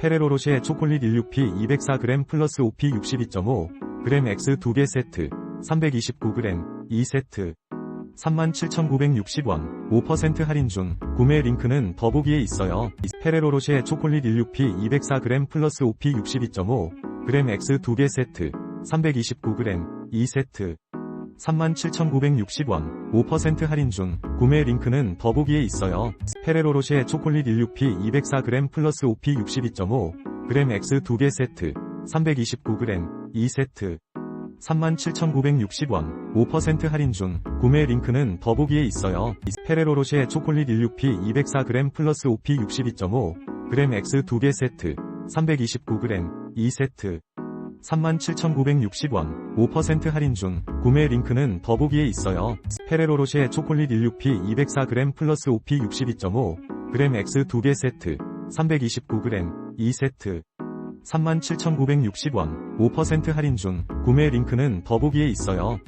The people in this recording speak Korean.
페레로로쉐 초콜릿 16P 204g 플러스 5P 62.5g X 2개 세트 329g 2세트 37,960원 5% 할인 중 구매 링크는 더보기에 있어요. 페레로로쉐 초콜릿 16P 204g 플러스 5P 62.5g X 2개 세트 329g 2세트 37,960원 5% 할인 중 구매 링크는 더보기에 있어요. 페레로로쉐 초콜릿 16P 204g 플러스 5P 62.5g X 2개 세트 329g 2세트 37,960원 5% 할인 중 구매 링크는 더보기에 있어요. 페레로로쉐 초콜릿 16P 204g 플러스 5P 62.5g X 2개 세트 329g 2세트 37,960원 5% 할인 중 구매 링크는 더보기에 있어요. 페레로로쉐 초콜릿 16P 204g 플러스 5P 62.5g X 2개 세트 329g 2세트 37,960원 5% 할인 중 구매 링크는 더보기에 있어요.